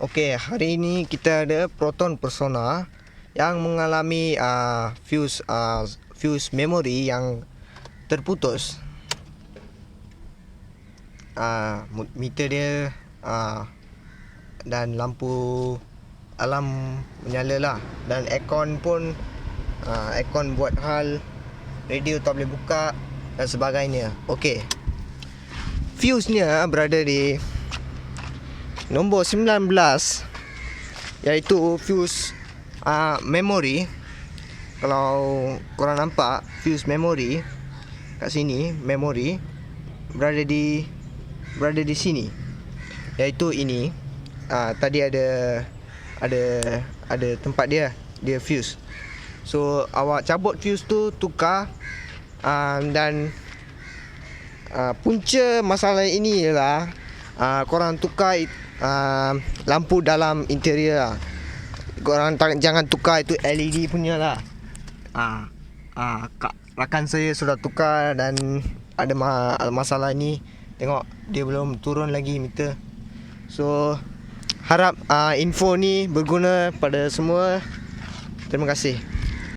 Okey, hari ini kita ada Proton Persona yang mengalami uh, fuse uh, fuse memori yang terputus. Uh, meter dia uh, dan lampu alam menyala lah dan aircon pun uh, aircon buat hal radio tak boleh buka dan sebagainya. Okey. Fuse-nya berada di nombor 19 iaitu fuse uh, memory. Kalau korang nampak fuse memory kat sini memory berada di berada di sini. Iaitu ini. Uh, tadi ada ada ada tempat dia dia fuse. So awak cabut fuse tu tukar uh, dan uh, punca masalah ini ialah uh, korang tukar uh, lampu dalam interior lah. Korang tak, jangan tukar itu LED punya lah. Ah, uh, uh, kak, rakan saya sudah tukar dan ada ma- masalah ni. Tengok dia belum turun lagi meter. So harap uh, info ni berguna pada semua. Terima kasih.